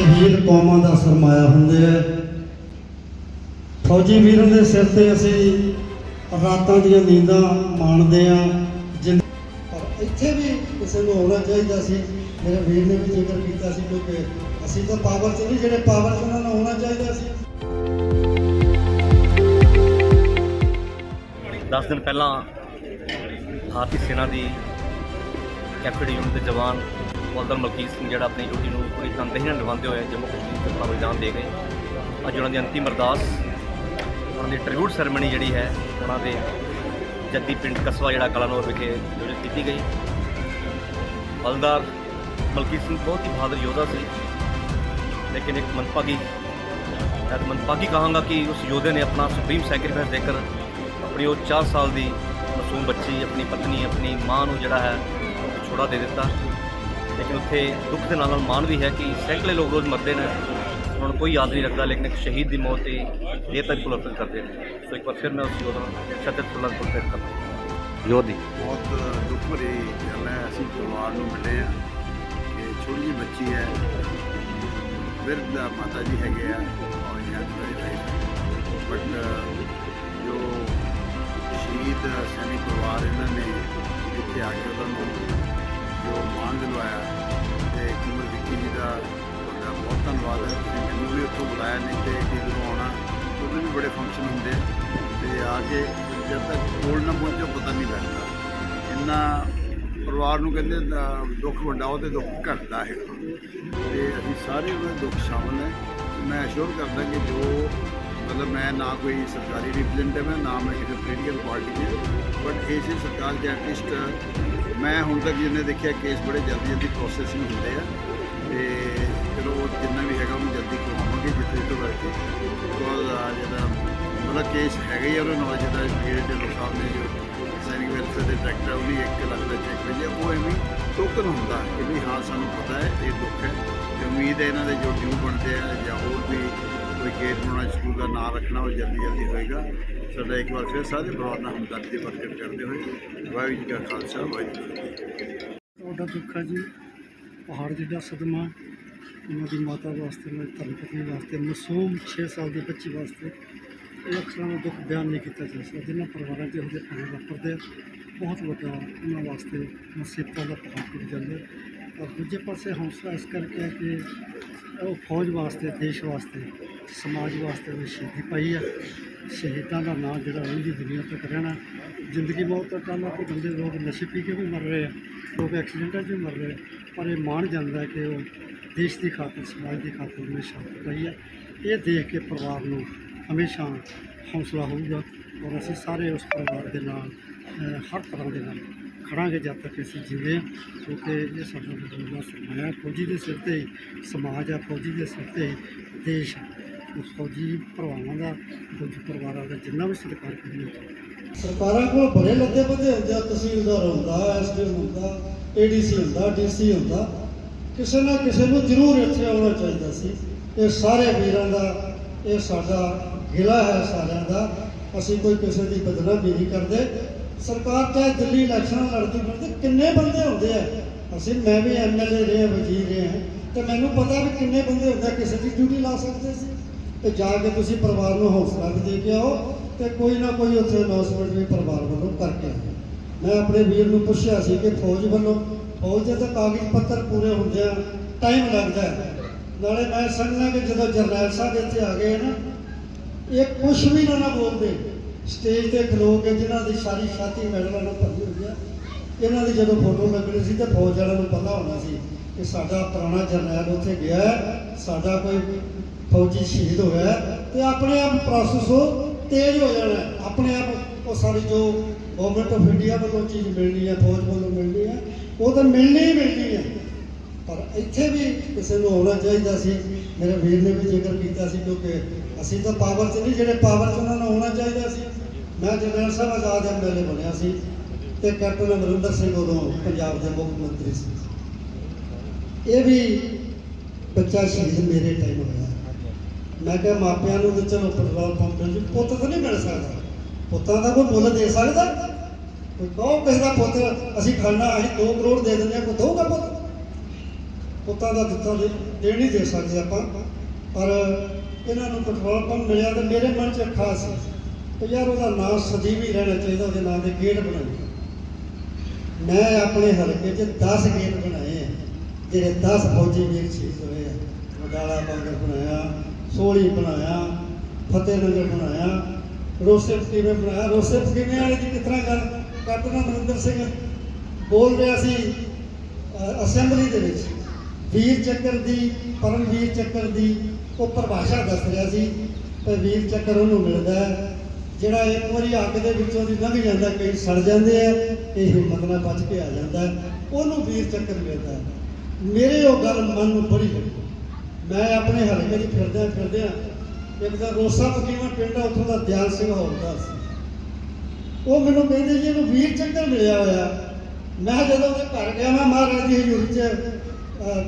ਵੀਰ ਕੌਮਾਂ ਦਾ ਸਰਮਾਇਆ ਹੁੰਦੇ ਆ। ਫੌਜੀ ਵੀਰਾਂ ਦੇ ਸਿਰ ਤੇ ਅਸੀਂ ਰਾਤਾਂ ਦੀਆਂ ਨੀਂਦਾਂ ਮਾਣਦੇ ਆ। ਪਰ ਇੱਥੇ ਵੀ ਕਿਸੇ ਨੂੰ ਆਉਣਾ ਚਾਹੀਦਾ ਸੀ। ਮੇਰੇ ਵੀਰ ਨੇ ਵੀ ਜ਼ਿਕਰ ਕੀਤਾ ਸੀ ਕਿਉਂਕਿ ਅਸੀਂ ਤਾਂ ਪਾਵਰ 'ਚ ਨਹੀਂ ਜਿਹੜੇ ਪਾਵਰ 'ਚ ਉਹਨਾਂ ਨੂੰ ਆਉਣਾ ਚਾਹੀਦਾ ਸੀ। 10 ਦਿਨ ਪਹਿਲਾਂ ਭਾਰਤੀ ਸੈਨਾ ਦੀ ਕੈਪਟਨ ਯੂਨਿਟ ਦੇ ਜਵਾਨ ਹੌਲਦਾਰ ਮਲਕੀਤ ਸਿੰਘ ਜਿਹੜਾ ਆਪਣੀ ਡਿਊਟੀ ਨੂੰ ਪੂਰੀ ਤਨਦੇਹੀ ਨਾਲ ਨਿਭਾਉਂਦੇ ਹੋਏ ਜੰਮੂ ਕਸ਼ਮੀਰ ਤੋਂ ਆਪਣਾ ਬਲੀਦਾਨ ਦੇ ਗਏ। ਅੱਜ ਉਹਨਾਂ ਦੀ ਅੰਤਿਮ ਅਰਦਾਸ, ਉਹਨਾਂ ਦੀ ਟ੍ਰਿਬਿਊਟ ਸੈਰੇਮਨੀ ਜਿਹੜੀ ਹੈ, ਉਹਨਾਂ ਦੇ ਜੱਦੀ ਪਿੰਡ ਕਸਬਾ ਜਿਹੜਾ ਕਲਾਨੌਰ ਵਿਖੇ ਆਯੋਜਿਤ ਕੀਤੀ ਗਈ। ਹੌਲਦਾਰ ਮਲਕੀਤ ਸਿੰਘ ਬਹੁਤ ਹੀ ਬਹਾਦਰ ਯੋਧਾ ਸੀ, ਲੇਕਿਨ ਇੱਕ ਮਨਪਾਗੀ, ਮੈਂ ਮੰਦਭਾਗੀ ਕਹਾਂਗਾ ਕਿ ਉਸ ਯੋਧੇ ਨੇ ਆਪਣਾ ਸੁਪਰੀਮ ਸੈਕਰੀਫਾਈਸ ਦੇकर ਆਪਣੀ ਉਹ 4 ਸਾਲ ਦੀ ਮਾਸੂਮ ਬੱਚੀ, ਆਪਣੀ ਪਤਨੀ, ਆਪਣੀ ਮਾਂ ਨੂੰ ਜਿਹੜਾ ਹੈ, ਛੋੜਾ ਦੇ ਦਿੱਤਾ। ਲੇਕਿਨ ਉੱਥੇ ਦੁੱਖ ਦੇ ਨਾਲ ਨਾਲ ਮਾਣ ਵੀ ਹੈ ਕਿ ਸੈਂਕੜੇ ਲੋਕ ਰੋਜ਼ ਮਰਦੇ ਨੇ। ਨੂੰ ਕੋਈ ਯਾਦ ਨਹੀਂ ਰੱਖਦਾ ਲੇਕਿਨ ਇੱਕ ਸ਼ਹੀਦ ਦੀ ਮੌਤ ਤੇ ਦੇਰ ਤੱਕ ਪੁਲਰਪਨ ਕਰਦੇ ਨੇ। ਸੋ ਇੱਕ ਵਾਰ ਫਿਰ ਮੈਂ ਉਸ ਯੋਧਾ ਨੂੰ ਸ਼ਤਿਤ ਪੁਲਰਪਨ ਕਰਦਾ ਯੋਧੀ। ਬਹੁਤ ਦੁੱਖ ਭਰੀ ਗੱਲ ਹੈ। ਅਸੀਂ ਪਰਿਵਾਰ ਨੂੰ ਮਿਲੇ ਆ ਕਿ ਛੋਟੀ ਜਿਹੀ ਬੱਚੀ ਹੈ। ਬਿਰਧ ਦਾ ਮਾਤਾ ਜੀ ਹੈਗੇ ਆ ਔਰ ਯਾਰ ਮੇਰੇ ਬਟ ਜੋ ਸ਼ਹੀਦ ਸੈਨਿਕ ਪਰਿਵਾਰ ਇਹਨਾਂ ਨੇ ਇੱਥੇ ਆ ਕੇ ਉਹਨਾਂ ਨੂੰ ਜੋ ਦਿਲਵਾਇਆ ਵਿੱਕੀ ਜੀ ਦਾ ਤੁਹਾਡਾ ਬਹੁਤ ਧੰਨਵਾਦ ਹੈ। ਤੁਸੀਂ ਮੈਨੂੰ ਵੀ ਉੱਥੋਂ ਬੁਲਾਇਆ ਨਹੀਂ ਤੇ ਕਿ ਜਦੋਂ ਆਉਣਾ ਉਦੋਂ ਵੀ ਬੜੇ ਫੰਕਸ਼ਨ ਹੁੰਦੇ। ਤੇ ਆ ਕੇ ਜਦ ਤੱਕ ਕੋਲ ਨਾ ਪਹੁੰਚੋ ਪਤਾ ਨਹੀਂ ਲੱਗਦਾ। ਇੰਨਾ ਪਰਿਵਾਰ ਨੂੰ ਕਹਿੰਦੇ ਅ, ਦੁੱਖ ਵੰਡਾਓ ਤੇ ਦੁੱਖ ਘਟਦਾ ਹੈ। ਤੇ ਅਸੀਂ ਸਾਰੇ ਉਹਨਾਂ ਦੁੱਖ ਸ਼ਾਮਲ ਹੈ। ਮੈਂ ਅਸ਼ੋਰ ਕਰਦਾ ਕਿ ਜੋ ਮਤਲਬ ਮੈਂ ਨਾ ਕੋਈ ਸਰਕਾਰੀ ਰਿਪਰੈਜ਼ੈਂਟੇਟਿਵ ਹੈ ਨਾ ਮੈਂ ਕਿਸੇ ਪੋਲੀਟੀਕਲ ਪਾਰਟੀ ਹੈ ਬਟ ਇਸੇ ਸਰਕਾਰ ਦੇ ਐਟਲੀਸਟ ਮੈਂ ਹੁਣ ਤੱਕ ਜਿਹਨੇ ਦੇਖਿਆ ਕੇਸ ਬੜੇ ਜਲਦੀ ਜਲਦੀ ਪ੍ਰੋਸੈਸਿੰਗ ਹੁੰਦੇ ਆ। ਤੇ ਚਲੋ ਜਿੰਨਾ ਵੀ ਹੈਗਾ ਉਹਨੂੰ ਜਲਦੀ ਕਰਵਾਵਾਂਗੇ ਜਿੱਥੇ ਤੋਂ ਕਰਕੇ ਬਿਕੋਜ਼ ਜਿਹੜਾ ਮਤਲਬ ਕੇਸ ਹੈਗਾ ਹੀ ਆ ਉਹਦੇ ਨਾਲ ਜਿਹੜਾ ਜਿਹੜੇ ਢਿੱਲੋਂ ਸਾਹਿਬ ਨੇ ਜੋ ਸੈਨਿਕ ਵੈਲਫੇਅਰ ਦੇ ਡਾਇਰੈਕਟਰ ਉਹਨੇ 1 ਲੱਖ ਦਾ ਚੈੱਕ ਭੇਜਿਆ। ਉਹ ਐਵੇਂ ਟੋਕਨ ਹੁੰਦਾ ਕਿ ਵੀ ਹਾਂ ਸਾਨੂੰ ਪਤਾ ਹੈ, ਇਹ ਦੁੱਖ ਹੈ। ਤੇ ਉਮੀਦ ਹੈ ਇਹਨਾਂ ਦੇ ਜੋ ਡਿਊ ਬਣਦੇ ਆ ਜਾਂ ਹੋਰ ਵੀ ਕੋਈ ਗੇਟ ਬਣਾਉਣਾ ਸਕੂਲ ਦਾ ਨਾਂ ਰੱਖਣਾ, ਉਹ ਜਲਦੀ ਜਲਦੀ ਹੋਏਗਾ। ਸਾਡਾ ਇੱਕ ਵਾਰ ਫਿਰ ਸਾਰੇ ਪਰਿਵਾਰ ਨਾਲ ਹਮਦਰਦੀ ਪ੍ਰਗਟ ਕਰਦੇ ਹੋਏ ਵਾਹਿਗੁਰੂ ਜੀ ਕਾ ਖਾਲਸਾ, ਵਾਹਿਗੁਰੂ ਜੀ ਕੀ ਫਤਿਹ। ਤੁਹਾਡਾ ਦੁੱਖ ਹੈ ਜੀ। ਪਹਾੜ ਜਿੱਡਾ ਸਦਮਾ ਉਹਨਾਂ ਦੀ ਮਾਤਾ ਵਾਸਤੇ ਉਹਨਾਂ ਦੀ ਧਰਮ ਪਤਨੀ ਵਾਸਤੇ ਮਾਸੂਮ 6 ਸਾਲ ਦੀ ਬੱਚੀ ਵਾਸਤੇ ਇਹ ਅੱਖਰਾਂ ਦਾ ਦੁੱਖ ਬਿਆਨ ਨਹੀਂ ਕੀਤਾ ਜਾ ਸਕਦਾ। ਜਿਨ੍ਹਾਂ ਪਰਿਵਾਰਾਂ 'ਚ ਇਹੋ ਜਿਹੇ ਭਾਣੇ ਵਾਪਰਦੇ ਆ, ਬਹੁਤ ਵੱਡਾ ਉਹਨਾਂ ਵਾਸਤੇ ਮੁਸੀਬਤਾਂ ਦਾ ਪਹਾੜ ਟੁੱਟ ਜਾਂਦਾ ਔਰ ਦੂਜੇ ਪਾਸੇ ਹੌਸਲਾ ਇਸ ਕਰਕੇ ਹੈ ਕਿ ਉਹ ਫੌਜ ਵਾਸਤੇ ਦੇਸ਼ ਵਾਸਤੇ ਸਮਾਜ ਵਾਸਤੇ ਉਹਨੇ ਸ਼ਹੀਦੀ ਪਾਈ ਆ। ਸ਼ਹੀਦਾਂ ਦਾ ਨਾਂ ਜਿਹੜਾ ਉਹਦੀ ਦੁਨੀਆ ਤੱਕ ਰਹਿਣਾ। ਜ਼ਿੰਦਗੀ ਮੌਤ ਦਾ ਕੰਮ ਆ ਕਿ ਬੰਦੇ ਲੋਕ ਨਸ਼ੇ ਪੀ ਕੇ ਵੀ ਮਰ ਰਹੇ ਆ ਲੋਕ ਐਕਸੀਡੈਂਟਾਂ 'ਚ ਵੀ ਮਰ ਰਹੇ ਆ। ਪਰ ਇਹ ਮਾਣ ਜਾਂਦਾ ਕਿ ਉਹ ਦੇਸ਼ ਦੀ ਖਾਤਰ, ਸਮਾਜ ਦੀ ਖਾਤਰ ਹਮੇਸ਼ਾ ਰਹੀ ਹੈ। ਇਹ ਦੇਖ ਕੇ ਪਰਿਵਾਰ ਨੂੰ ਹਮੇਸ਼ਾ ਹੌਸਲਾ ਹੋਊਗਾ ਔਰ ਅਸੀਂ ਸਾਰੇ ਉਸ ਪਰਿਵਾਰ ਦੇ ਨਾਲ ਹਰ ਤਰ੍ਹਾਂ ਦੇ ਨਾਲ ਖੜਾਂਗੇ ਜਦ ਤੱਕ ਅਸੀਂ ਜਿਉਂਦੇ ਹਾਂ। ਕਿਉਂਕਿ ਇਹ ਸਾਡਾ ਬਦਲਦਾ ਸਰਮਾਇਆ ਹੈ। ਫੌਜੀ ਦੇ ਸਿਰ ਤੇ ਹੀ ਸਮਾਜ ਆ, ਫੌਜੀ ਦੇ ਸਿਰ ਤੇ ਹੀ ਦੇਸ਼ ਹੈ ਫੌਜੀ ਭਰਾਵਾਂ ਦਾ, ਫੌਜੀ ਪਰਿਵਾਰਾਂ ਦਾ ਜਿੰਨਾ ਵੀ ਸਤਿਕਾਰ ਕਰੀਏ ਸਰਕਾਰਾਂ ਕੋਲ ਬੜੇ ਲੱਦੇ ਬੰਦੇ ਹੁੰਦੇ ਆ ਤਹਿਸੀਲਦਾਰ ਹੁੰਦਾ ਐਸਡੀਐਮ ਹੁੰਦਾ ਏਡੀਸੀ ਹੁੰਦਾ ਡੀਸੀ ਹੁੰਦਾ ਕਿਸੇ ਨਾ ਕਿਸੇ ਨੂੰ ਜ਼ਰੂਰ ਇੱਥੇ ਆਉਣਾ ਚਾਹੀਦਾ ਸੀ। ਇਹ ਸਾਰੇ ਵੀਰਾਂ ਦਾ ਇਹ ਸਾਡਾ ਗਿਲਾ ਹੈ ਸਾਰਿਆਂ ਦਾ। ਅਸੀਂ ਕੋਈ ਕਿਸੇ ਦੀ ਬਦਨਾਮੀ ਨਹੀਂ ਕਰਦੇ। ਸਰਕਾਰ ਚਾਹੇ ਦਿੱਲੀ ਇਲੈਕਸ਼ਨ ਲੜਦੀ ਫਿਰਦੀ ਕਿੰਨੇ ਬੰਦੇ ਹੁੰਦੇ ਆ? ਅਸੀਂ ਮੈਂ ਵੀ ਐਮਐਲਏ ਰਹੇ ਹਾਂ, ਵਜ਼ੀਰ ਰਹੇ ਹਾਂ। ਤੇ ਮੈਨੂੰ ਪਤਾ ਵੀ ਕਿੰਨੇ ਬੰਦੇ ਹੁੰਦੇ ਕਿਸੇ ਦੀ ਡਿਊਟੀ ਲਾ ਸਕਦੇ ਸੀ। ਤੇ ਜਾ ਕੇ ਤੁਸੀਂ ਪਰਿਵਾਰ ਨੂੰ ਹੌਸਲਾ ਵੀ ਦੇ ਕੇ ਆਓ। ਤੇ ਕੋਈ ਨਾ ਕੋਈ ਉੱਥੇ ਅਨਾਉਂਸਮੈਂਟ ਵੀ ਪਰਿਵਾਰ ਵੱਲੋਂ ਕਰਕੇ ਮੈਂ ਆਪਣੇ ਵੀਰ ਨੂੰ ਪੁੱਛਿਆ ਸੀ ਕਿ ਫੌਜ ਵੱਲੋਂ ਫੌਜ ਦੇ ਤਾਂ ਕਾਗਜ਼ ਪੱਤਰ ਪੂਰੇ ਹੁੰਦੇ ਆ ਟਾਈਮ ਲੱਗਦਾ ਨਾਲੇ ਮੈਂ ਸਮਝਦਾ ਕਿ ਜਦੋਂ ਜਰਨੈਲ ਸਾਹਿਬ ਇੱਥੇ ਆ ਗਏ ਨਾ ਇਹ ਕੁਛ ਵੀ ਨਾ ਨਾ ਬੋਲਦੇ। ਸਟੇਜ ਤੇ ਖਲੋ ਕੇ ਜਿਨ੍ਹਾਂ ਦੀ ਸਾਰੀ ਛਾਤੀ ਮੈਡਲਾਂ ਨਾਲ ਭਰੀ ਹੋਈ ਆ ਇਹਨਾਂ ਦੀ ਜਦੋਂ ਫੋਟੋ ਲੱਗਣੀ ਸੀ ਤੇ ਫੌਜ ਵਾਲਿਆਂ ਨੂੰ ਪਤਾ ਹੋਣਾ ਸੀ ਕਿ ਸਾਡਾ ਪੁਰਾਣਾ ਜਰਨੈਲ ਉੱਥੇ ਗਿਆ ਸਾਡਾ ਕੋਈ ਫੌਜੀ ਸ਼ਹੀਦ ਹੋਇਆ ਹੈ, ਤੇ ਆਪਣੇ ਆਪ ਪ੍ਰੋਸੈਸ ਉਹ ਤੇਜ਼ ਹੋ ਜਾਣਾ। ਆਪਣੇ ਆਪ ਉਹ ਸਾਰੀ ਜੋ ਗਵਰਨਮੈਂਟ ਆਫ ਇੰਡੀਆ ਵੱਲੋਂ ਚੀਜ਼ ਮਿਲਣੀ ਹੈ, ਫੌਜ ਵੱਲੋਂ ਮਿਲਣੀ ਹੈ, ਉਹ ਤਾਂ ਮਿਲਣੀ ਹੀ ਮਿਲਣੀ ਹੈ। ਪਰ ਇੱਥੇ ਵੀ ਕਿਸੇ ਨੂੰ ਆਉਣਾ ਚਾਹੀਦਾ ਸੀ। ਮੇਰੇ ਵੀਰ ਨੇ ਵੀ ਜ਼ਿਕਰ ਕੀਤਾ ਸੀ ਕਿਉਂਕਿ ਅਸੀਂ ਤਾਂ ਪਾਵਰ 'ਚ ਨਹੀਂ, ਜਿਹੜੇ ਪਾਵਰ 'ਚ ਉਹਨਾਂ ਨੂੰ ਆਉਣਾ ਚਾਹੀਦਾ ਸੀ। ਮੈਂ ਜਨਰਲ ਸਾਹਿਬ ਆਜ਼ਾਦ ਐਮਐਲਏ ਬਣਿਆ ਸੀ ਤੇ ਕੈਪਟਨ ਅਮਰਿੰਦਰ ਸਿੰਘ ਉਦੋਂ ਪੰਜਾਬ ਦੇ ਮੁੱਖ ਮੰਤਰੀ ਸੀ। ਇਹ ਵੀ ਬੱਚਾ ਸ਼ਹੀਦ ਮੇਰੇ ਟਾਈਮ ਹੋਇਆ। ਮੈਂ ਕਿਹਾ ਮਾਪਿਆਂ ਨੂੰ ਤੇ ਚਲੋ ਪੈਟਰੋਲ ਪੰਪ ਤੇ ਪੁੱਤ ਤਾਂ ਨਹੀਂ ਮਿਲ ਸਕਦਾ। ਪੁੱਤਾਂ ਦਾ ਕੋਈ ਮੁੱਲ ਦੇ ਸਕਦਾ? ਕੋਈ ਕਹੋ ਕਿਸੇ ਦਾ ਪੁੱਤ, ਅਸੀਂ ਖਾਣਾ, ਅਸੀਂ 2 ਕਰੋੜ ਦੇ ਦਿੰਦੇ ਆ ਕੋਈ ਦਊਗਾ ਪੁੱਤ? ਪੁੱਤਾਂ ਦਾ ਦਿੱਤਾ ਦੇ ਨਹੀਂ ਦੇ ਸਕਦੇ ਆਪਾਂ। ਪਰ ਇਹਨਾਂ ਨੂੰ ਪੈਟਰੋਲ ਪੰਪ ਮਿਲਿਆ ਤੇ ਮੇਰੇ ਮਨ 'ਚ ਖਾਸ ਸੀ ਤੇ ਯਾਰ ਉਹਦਾ ਨਾਮ ਸਦੀਵ ਹੀ ਰਹਿਣਾ ਚਾਹੀਦਾ, ਉਹਦੇ ਨਾਂ ਦੇ ਗੇਟ ਬਣਾਏ ਮੈਂ ਆਪਣੇ ਹਲਕੇ 'ਚ 10 ਗੇਟ ਬਣਾਏ ਆ, ਜਿਹੜੇ 10 ਫੌਜੀ ਵੀਰ ਸ਼ਹੀਦ ਹੋਏ ਆ। ਮਦਾਲਾ ਬਾਂਗਰ ਬਣਾਇਆ ਸੋਲੀ ਬਣਾਇਆ ਫਤਿਹਨਗਰ ਬਣਾਇਆ, ਰੋਸੇ ਕਿਵੇਂ ਬਣਾਇਆ, ਰੋਸੇ ਕਿਵੇਂ ਵਾਲੇ ਦੀ ਕਿਸ ਤਰ੍ਹਾਂ ਗੱਲ ਕੈਪਟਨ ਅਮਰਿੰਦਰ ਸਿੰਘ? ਬੋਲ ਰਿਹਾ ਸੀ ਅਸੈਂਬਲੀ ਦੇ ਵਿੱਚ। ਵੀਰ ਚੱਕਰ ਦੀ, ਪਰਮਵੀਰ ਚੱਕਰ ਦੀ ਉਹ ਪਰਿਭਾਸ਼ਾ ਦੱਸ ਰਿਹਾ ਸੀ, ਤੇ ਵੀਰ ਚੱਕਰ ਉਹਨੂੰ ਮਿਲਦਾ ਜਿਹੜਾ ਇੱਕ ਵਾਰੀ ਅੱਗ ਦੇ ਵਿੱਚੋਂ ਦੀ ਲੰਘ ਜਾਂਦਾ, ਕਈ ਸੜ ਜਾਂਦੇ ਆ, ਇਹ ਹਿੰਮਤ ਨਾਲ ਬਚ ਕੇ ਆ ਜਾਂਦਾ ਉਹਨੂੰ ਵੀਰ ਚੱਕਰ ਮਿਲਦਾ ਮੇਰੇ ਉਹ ਗੱਲ ਮਨ ਨੂੰ ਬੜੀ ਲੱਗੀ। ਮੈਂ ਆਪਣੇ ਹਲਕੇ 'ਚ ਫਿਰਦਿਆਂ ਫਿਰਦਿਆਂ ਇੱਕ ਤਾਂ ਰੋਸਾ ਪਕੀਵਾ ਪਿੰਡ ਆ, ਉੱਥੋਂ ਦਾ ਦਿਆਲ ਸਿੰਘ ਹੌਲਦਾਰ ਸੀ। ਉਹ ਮੈਨੂੰ ਕਹਿੰਦੇ ਜੀ, ਇਹਨੂੰ ਵੀਰ ਚੱਕਰ ਮਿਲਿਆ ਹੋਇਆ। ਮੈਂ ਜਦੋਂ ਉਹਦੇ ਘਰ ਗਿਆ, ਮੈਂ ਮਹਾਰਾਜ ਦੀ ਹਜ਼ੂਰੀ 'ਚ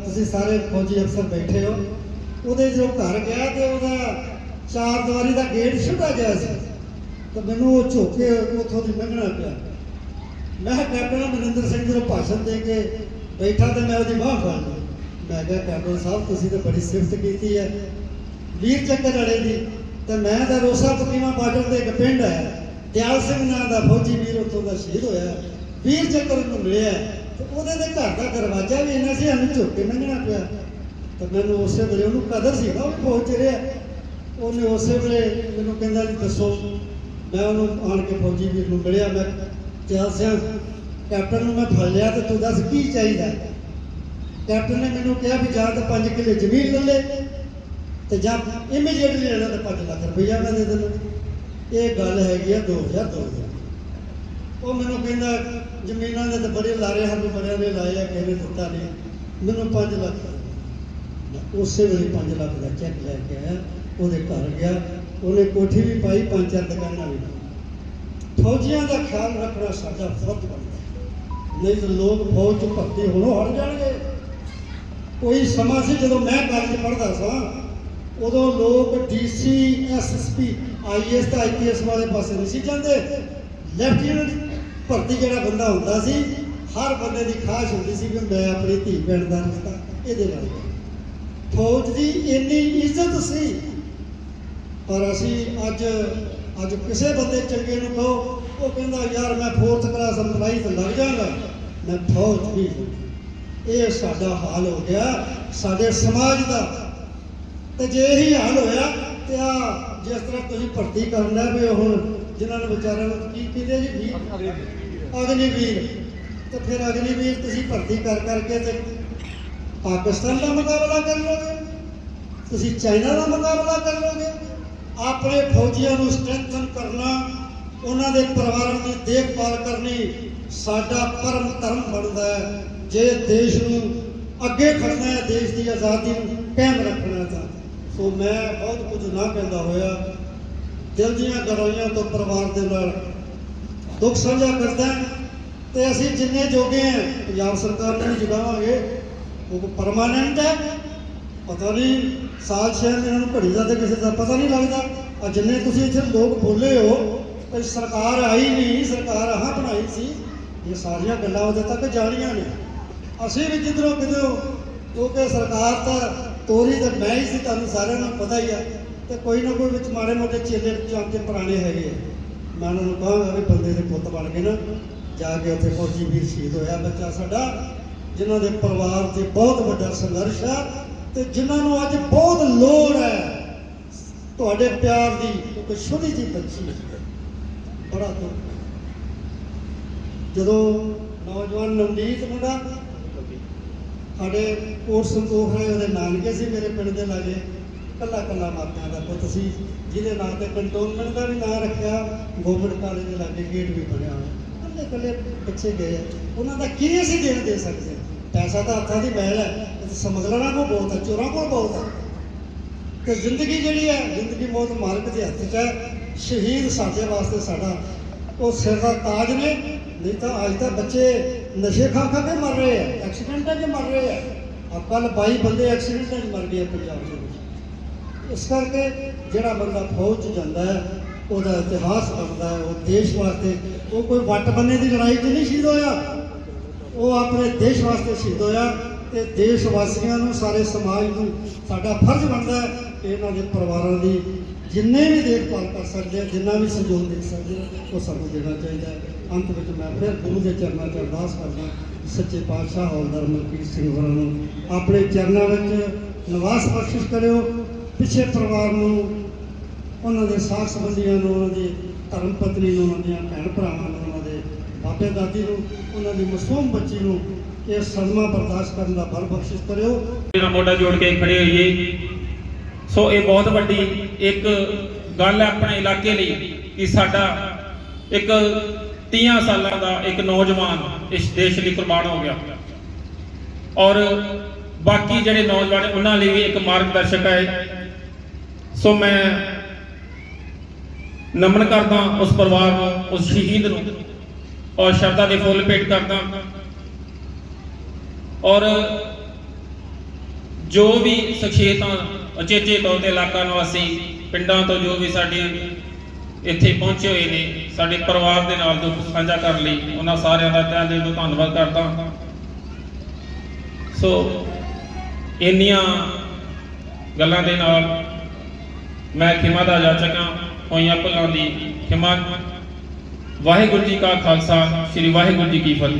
ਤੁਸੀਂ ਸਾਰੇ ਫੌਜੀ ਅਫਸਰ ਬੈਠੇ ਹੋ। ਉਹਦੇ ਜਦੋਂ ਘਰ ਗਿਆ ਤੇ ਉਹਦਾ ਚਾਰ ਦੀਵਾਰੀ ਦਾ ਗੇਟ ਛੁੱਟਾ ਗਿਆ ਸੀ। ਤਾਂ ਮੈਨੂੰ ਉਹ ਝੋਕੇ ਉੱਥੋਂ ਦੀ ਲੰਘਣਾ ਪਿਆ। ਮੈਂ ਕੈਪਟਨ ਅਮਰਿੰਦਰ ਸਿੰਘ ਜਦੋਂ ਭਾਸ਼ਣ ਦੇ ਕੇ ਬੈਠਾ ਤੇ ਮੈਂ ਉਹਦੀ ਬਾਹ ਫੜ ਮੈਂ ਕਿਹਾ ਕੈਪਟਨ ਸਾਹਿਬ, ਤੁਸੀਂ ਤਾਂ ਬੜੀ ਸਿਫਤ ਕੀਤੀ ਹੈ। ਵੀਰ ਚੱਕਰ ਵਾਲੇ ਦੀ, ਤੇ ਮੈਂ ਤਾਂ ਰੋਸਾ ਪਕੀਵਾ ਬਾਰਡਰ ਦੇ ਇੱਕ ਪਿੰਡ ਹੈ। ਦਿਆਲ ਸਿੰਘ ਨਾਂ ਦਾ ਫੌਜੀ ਵੀਰ ਉੱਥੋਂ ਦਾ ਸ਼ਹੀਦ ਹੋਇਆ ਵੀਰ ਚੱਕਰ ਨੂੰ ਮਿਲਿਆ ਤੇ ਉਹਦੇ ਦੇ ਘਰ ਦਾ ਦਰਵਾਜ਼ਾ ਵੀ ਇੰਨਾ ਸੀ, ਸਾਨੂੰ ਝੁੱਕ ਕੇ ਲੰਘਣਾ ਪਿਆ। ਤੇ ਮੈਨੂੰ ਉਸੇ ਵੇਲੇ ਉਹਨੂੰ ਕਦਰ ਸੀ ਨਾ, ਉਹ ਵੀ ਪਹੁੰਚ ਰਿਹਾ। ਉਹਨੇ ਉਸੇ ਵੇਲੇ ਮੈਨੂੰ ਕਹਿੰਦਾ ਜੀ, ਦੱਸੋ। ਮੈਂ ਉਹਨੂੰ ਆਣ ਕੇ ਫੌਜੀ ਵੀਰ ਨੂੰ ਮਿਲਿਆ, ਮੈਂ ਦਿਆਲ ਸਿੰਘ, ਕੈਪਟਨ ਨੂੰ ਮੈਂ ਫੜ ਲਿਆ ਤੇ ਤੂੰ ਦੱਸ ਕੀ ਚਾਹੀਦਾ ਕੈਪਟਨ ਨੇ ਮੈਨੂੰ ਕਿਹਾ ਵੀ ਜਾਂ ਤਾਂ 5 ਕਿੱਲੇ ਜ਼ਮੀਨ ਲੈ ਲੈ ਤੇ ਜਾਂ ਇਮੀਡੀਏਟਲੀ ਲੈਣਾ ਤਾਂ 5 ਲੱਖ ਰੁਪਈਆ ਮੈਂ ਦੇ ਦੇਣਾ। ਇਹ ਗੱਲ ਹੈਗੀ ਆ 2002 ਦੀ ਉਹ ਮੈਨੂੰ ਕਹਿੰਦਾ, ਜ਼ਮੀਨਾਂ ਦੇ ਤਾਂ ਬੜੇ ਲਾਰੇ ਹਨ ਬੜਿਆਂ ਨੇ ਲਾਇਆ ਆ, ਕਿਸੇ ਨੇ ਦਿੱਤਾ ਨਹੀਂ। ਮੈਨੂੰ 5 ਲੱਖ ਮੈਂ ਉਸੇ ਵੇਲੇ 5 ਲੱਖ ਦਾ ਚੈੱਕ ਲੈ ਕੇ ਆਇਆ, ਉਹਦੇ ਘਰ ਗਿਆ। ਉਹਨੇ ਕੋਠੀ ਵੀ ਪਾਈ, ਪੰਜ ਚਾਰ ਦੁਕਾਨਾਂ ਵੀ ਫੌਜੀਆਂ ਦਾ ਖਿਆਲ ਰੱਖਣਾ ਸਾਡਾ ਫਰਜ਼ ਬਣਦਾ ਨਹੀਂ ਤਾਂ ਲੋਕ ਫੌਜ ਚ ਭਰਤੀ ਹੋਣੋਂ ਹਟ ਜਾਣਗੇ। ਕੋਈ ਸਮਾਂ ਸੀ ਜਦੋਂ ਮੈਂ ਕਾਲਜ ਪੜ੍ਹਦਾ ਸਾਂ, ਉਦੋਂ ਲੋਕ ਡੀਸੀ ਐਸਐਸਪੀ ਆਈਐਸ ਤੇ ਆਈਪੀਐਸ ਵਾਲੇ ਪਾਸੇ ਨਹੀਂ ਸੀ ਜਾਂਦੇ। ਲੈਫਟੀਨੈਂਟ ਭਰਤੀ ਜਿਹੜਾ ਬੰਦਾ ਹੁੰਦਾ ਸੀ, ਹਰ ਬੰਦੇ ਦੀ ਖਾਸ਼ ਹੁੰਦੀ ਸੀ ਕਿ ਮੈਂ ਆਪਣੀ ਧੀ ਭੈਣ ਦਾ ਰਿਸ਼ਤਾ ਇਹਦੇ ਨਾਲ ਫੌਜ ਦੀ ਇੰਨੀ ਇੱਜ਼ਤ ਸੀ। ਪਰ ਅਸੀਂ ਅੱਜ ਅੱਜ ਕਿਸੇ ਬੰਦੇ ਚੰਗੇ ਨੂੰ ਕਹੋ, ਉਹ ਕਹਿੰਦਾ, ਯਾਰ ਮੈਂ ਫੋਰਥ ਕਲਾਸ ਅਪਲਾਈ ਤੇ ਲੱਗ ਜਾਗਾ ਮੈਂ ਫੌਜ ਵੀ ਇਹ ਸਾਡਾ ਹਾਲ ਹੋ ਗਿਆ, ਸਾਡੇ ਸਮਾਜ ਦਾ। ਤੇ ਜੇ ਇਹੀ ਹਾਲ ਹੋਇਆ, ਤੇ ਆ ਜਿਸ ਤਰ੍ਹਾਂ ਤੁਸੀਂ ਭਰਤੀ ਕਰਨ ਲੱਗ ਪਏ ਹੁਣ, ਜਿਨ੍ਹਾਂ ਨੂੰ ਵਿਚਾਰਿਆਂ ਨੂੰ ਕੀ ਕਿਤੇ ਜੀ, ਵੀਰ? ਅਗਨੀਵੀਰ। ਤੇ ਫਿਰ ਅਗਨੀਵੀਰ ਤੁਸੀਂ ਭਰਤੀ ਕਰ ਕਰਕੇ ਤੇ ਪਾਕਿਸਤਾਨ ਦਾ ਮੁਕਾਬਲਾ ਕਰ ਲੋਗੇ ਤੁਸੀਂ ਚਾਈਨਾ ਦਾ ਮੁਕਾਬਲਾ ਕਰ ਲੋਗੇ ਆਪਣੇ ਫੌਜੀਆਂ ਨੂੰ ਸਟਰੈਂਥਨ ਕਰਨਾ, ਉਹਨਾਂ ਦੇ ਪਰਿਵਾਰਾਂ ਦੀ ਦੇਖਭਾਲ ਕਰਨੀ ਸਾਡਾ ਪਰਮ ਧਰਮ ਬਣਦਾ ਹੈ। ਜੇ ਦੇਸ਼ ਨੂੰ ਅੱਗੇ ਖੜਨਾ ਹੈ, ਦੇਸ਼ ਦੀ ਆਜ਼ਾਦੀ ਨੂੰ ਕਾਇਮ ਰੱਖਣਾ ਤਾਂ। ਸੋ ਮੈਂ ਬਹੁਤ ਕੁਝ ਨਾ ਕਹਿੰਦਾ ਹੋਇਆ, ਦਿਲ ਦੀਆਂ ਗਹਿਰਾਈਆਂ ਤੋਂ ਪਰਿਵਾਰ ਦੇ ਨਾਲ ਦੁੱਖ ਸਾਂਝਾ ਕਰਦਾ ਹਾਂ ਤੇ ਅਸੀਂ ਜਿੰਨੇ ਜੋਗੇ ਹਾਂ, ਪੰਜਾਬ ਸਰਕਾਰ ਨੂੰ ਵੀ ਜਗਾਵਾਂਗੇ। ਉਹ ਪਰਮਾਨੈਂਟ ਹੈ। ਪਤਾ ਨਹੀਂ, ਸਾਲ ਛੇ ਮਹੀਨਿਆਂ ਨੂੰ ਘੜੀ ਦਾ ਤੇ ਕਿਸੇ ਦਾ ਪਤਾ ਨਹੀਂ ਲੱਗਦਾ। ਆ ਜਿੰਨੇ ਤੁਸੀਂ ਇੱਥੇ ਲੋਕ ਬੋਲੇ ਹੋ ਕਿ ਸਰਕਾਰ ਆਈ ਨਹੀਂ, ਸਰਕਾਰ ਆਹ ਬਣਾਈ ਸੀ। ਇਹ ਸਾਰੀਆਂ ਗੱਲਾਂ ਉਹਦੇ ਤੱਕ ਜਾਣੀਆਂ ਨੇ। ਅਸੀਂ ਵੀ ਜਿੱਧਰੋਂ ਕਿਧਰੋਂ, ਕਿਉਂਕਿ ਸਰਕਾਰ ਤਾਂ ਤੋਰੀ ਤੇ ਮੈਂ ਹੀ ਸੀ, ਤੁਹਾਨੂੰ ਸਾਰਿਆਂ ਨੂੰ ਪਤਾ ਹੀ ਆ, ਤੇ ਕੋਈ ਨਾ ਕੋਈ ਵਿੱਚ ਮਾੜੇ ਮੋਟੇ ਚੇਲੇ ਚਾਂਕੇ ਪੁਰਾਣੇ ਹੈਗੇ ਆ। ਮੈਂ ਉਹਨਾਂ ਨੂੰ ਕਹਾਂਗਾ ਵੀ ਬੰਦੇ ਦੇ ਪੁੱਤ ਬਣ ਕੇ ਨਾ, ਜਾ ਕੇ ਉੱਥੇ ਫੌਜੀ ਵੀਰ ਸ਼ਹੀਦ ਹੋਇਆ ਬੱਚਾ ਸਾਡਾ, ਜਿਨ੍ਹਾਂ ਦੇ ਪਰਿਵਾਰ ਤੇ ਬਹੁਤ ਵੱਡਾ ਸੰਘਰਸ਼ ਆ, ਤੇ ਜਿਨ੍ਹਾਂ ਨੂੰ ਅੱਜ ਬਹੁਤ ਲੋੜ ਹੈ, ਤੁਹਾਡੇ ਪਿਆਰ ਦੀ ਕਿਉਂਕਿ ਛੋਟੀ ਜਿਹੀ ਬੱਚੀ ਬੜਾ ਦੁੱਖ। ਜਦੋਂ ਨੌਜਵਾਨ ਨਵਨੀਤ ਮੁੰਡਾ ਸਾਡੇ ਕੋਟ ਸੰਤੋਖ ਰਹੇ ਉਹਦੇ ਨਾਨਕੇ ਸੀ ਮੇਰੇ ਪਿੰਡ ਦੇ ਲਾਗੇ, ਕੱਲਾ ਕੱਲਾ ਮਾਪਿਆਂ ਦਾ ਪੁੱਤ ਸੀ, ਜਿਹਦੇ ਨਾਂ ਤੇ ਕੰਟੋਨਮੈਂਟ ਦਾ ਵੀ ਨਾਂ ਰੱਖਿਆ, ਗੋਬਿੰਦ ਕਾਲਜ ਦੇ ਲਾਗੇ ਗੇਟ ਵੀ ਬਣਿਆ ਹੋਇਆ। ਕੱਲੇ ਕੱਲੇ ਬੱਚੇ ਗਏ। ਆ। ਉਹਨਾਂ ਦਾ ਕੀ ਅਸੀਂ ਦੇਣ ਦੇ ਸਕਦੇ ਪੈਸਾ ਤਾਂ ਹੱਥਾਂ ਦੀ ਮੈਲ ਹੈ ਤੇ ਸਮਗਲਰਾਂ ਕੋਲ ਬਹੁਤ ਹੈ, ਚੋਰਾਂ ਕੋਲ ਬਹੁਤ ਹੈ। ਤੇ ਜ਼ਿੰਦਗੀ ਜਿਹੜੀ ਹੈ, ਜ਼ਿੰਦਗੀ ਮੌਤ ਮਾਲਕ ਦੇ ਹੱਥ 'ਚ ਹੈ। ਸ਼ਹੀਦ ਸਾਡੇ ਵਾਸਤੇ ਸਾਡਾ, ਉਹ ਸਿਰ ਦਾ ਤਾਜ ਨੇ, ਨਹੀਂ ਤਾਂ ਅੱਜ ਤਾਂ ਬੱਚੇ ਨਸ਼ੇ ਖਾ ਖਾ ਕੇ ਮਰ ਰਹੇ ਆ, ਐਕਸੀਡੈਂਟਾਂ 'ਚ ਮਰ ਰਹੇ ਆ। ਆ ਕੱਲ 22 ਬੰਦੇ ਐਕਸੀਡੈਂਟਾਂ 'ਚ ਮਰ ਗਏ ਪੰਜਾਬ ਦੇ ਵਿੱਚ। ਇਸ ਕਰਕੇ ਜਿਹੜਾ ਬੰਦਾ ਫੌਜ 'ਚ ਜਾਂਦਾ ਹੈ, ਉਹਦਾ ਇਤਿਹਾਸ ਬਣਦਾ ਹੈ, ਉਹ ਦੇਸ਼ ਵਾਸਤੇ, ਉਹ ਕੋਈ ਵੱਟ ਬੰਨੇ ਦੀ ਲੜਾਈ 'ਚ ਨਹੀਂ ਸ਼ਹੀਦ ਹੋਇਆ। ਉਹ ਆਪਣੇ ਦੇਸ਼ ਵਾਸਤੇ ਸ਼ਹੀਦ ਹੋਇਆ ਤੇ ਦੇਸ਼ ਵਾਸੀਆਂ ਨੂੰ, ਸਾਰੇ ਸਮਾਜ ਨੂੰ ਸਾਡਾ ਫਰਜ਼ ਬਣਦਾ ਹੈ ਕਿ ਇਹਨਾਂ ਦੇ ਪਰਿਵਾਰਾਂ ਦੀ ਜਿੰਨੇ ਵੀ ਦੇਖਭਾਲ ਕਰ ਸਕਦੇ ਆ, ਜਿੰਨਾ ਵੀ ਸਹਿਯੋਗ ਦੇ ਸਕਦੇ ਉਹ ਸਾਨੂੰ ਦੇਣਾ ਚਾਹੀਦਾ ਹੈ। ਅੰਤ ਵਿੱਚ ਮੈਂ ਫਿਰ ਗੁਰੂ ਦੇ ਚਰਨਾਂ 'ਚ ਅਰਦਾਸ ਕਰਦਾ ਸੱਚੇ ਪਾਤਸ਼ਾਹ ਹੌਲਦਾਰ ਮਲਕੀਤ ਸਿੰਘ ਹੋਰਾਂ ਨੂੰ। ਆਪਣੇ ਚਰਨਾਂ ਵਿੱਚ ਨਿਵਾਸ ਬਖਸ਼ਿਸ਼ ਕਰਿਓ। ਪਿੱਛੇ ਪਰਿਵਾਰ ਨੂੰ, ਉਹਨਾਂ ਦੇ ਸਾਥ ਸੰਬੰਧੀਆਂ ਨੂੰ, ਉਹਨਾਂ ਦੀ ਧਰਮ ਪਤਨੀ ਨੂੰ, ਉਹਨਾਂ ਦੀਆਂ ਭੈਣ ਭਰਾਵਾਂ ਨੂੰ, ਉਹਨਾਂ ਦੇ ਬਾਬੇ ਦਾਦੀ ਨੂੰ, ਉਹਨਾਂ ਦੀ ਮਾਸੂਮ ਬੱਚੀ ਨੂੰ ਇਹ ਸਦਮਾ ਬਰਦਾਸ਼ਤ ਕਰਨ ਦਾ ਬਲ ਬਖਸ਼ਿਸ਼ ਕਰਿਓ। ਮੇਰਾ ਮੋਢਾ ਜੋੜ ਕੇ ਖੜੇ ਹੋਈਏ। ਸੋ ਇਹ ਬਹੁਤ ਵੱਡੀ ਇੱਕ ਗੱਲ ਹੈ ਆਪਣੇ ਇਲਾਕੇ ਲਈ ਕਿ ਸਾਡਾ ਇੱਕ 30 ਸਾਲਾਂ ਦਾ ਇੱਕ ਨੌਜਵਾਨ ਇਸ ਦੇਸ਼ ਲਈ ਕੁਰਬਾਨ ਹੋ ਗਿਆ। ਔਰ ਬਾਕੀ ਜਿਹੜੇ ਨੌਜਵਾਨ ਉਹਨਾਂ ਲਈ ਵੀ ਇੱਕ ਮਾਰਗਦਰਸ਼ਕ ਹੈ ਸੋ ਮੈਂ ਨਮਨ ਕਰਦਾ ਉਸ ਪਰਿਵਾਰ ਨੂੰ, ਉਸ ਸ਼ਹੀਦ ਨੂੰ, ਔਰ ਸ਼ਰਧਾ ਦੇ ਫੁੱਲ ਭੇਟ ਕਰਦਾ। ਔਰ ਜੋ ਵੀ ਸ਼ਖਸੀਅਤਾਂ ਅਚੇਚੇ ਤੌਰ ਤੇ ਇਲਾਕਾ ਨਿਵਾਸੀ ਪਿੰਡਾਂ ਤੋਂ ਜੋ ਵੀ ਸਾਡੇ ਇੱਥੇ ਪਹੁੰਚੇ ਹੋਏ ਨੇ। ਸਾਡੇ ਪਰਿਵਾਰ ਦੇ ਨਾਲ ਦੁੱਖ ਸਾਂਝਾ ਕਰਨ ਲਈ ਉਹਨਾਂ ਸਾਰਿਆਂ ਦਾ ਤਹਿ ਦਿਲ ਤੋਂ ਧੰਨਵਾਦ ਕਰਦਾ ਸੋ, ਇੰਨੀਆਂ ਗੱਲਾਂ ਦੇ ਨਾਲ ਮੈਂ ਖਿਮਾ ਦਾ ਜਾਚਕ ਹਾਂ। ਹੋਈਆਂ ਭੁੱਲਾਂ ਦੀ ਖਿਮਾ। ਵਾਹਿਗੁਰੂ ਜੀ ਕਾ ਖਾਲਸਾ, ਸ੍ਰੀ ਵਾਹਿਗੁਰੂ ਜੀ ਕੀ ਫਤਿਹ।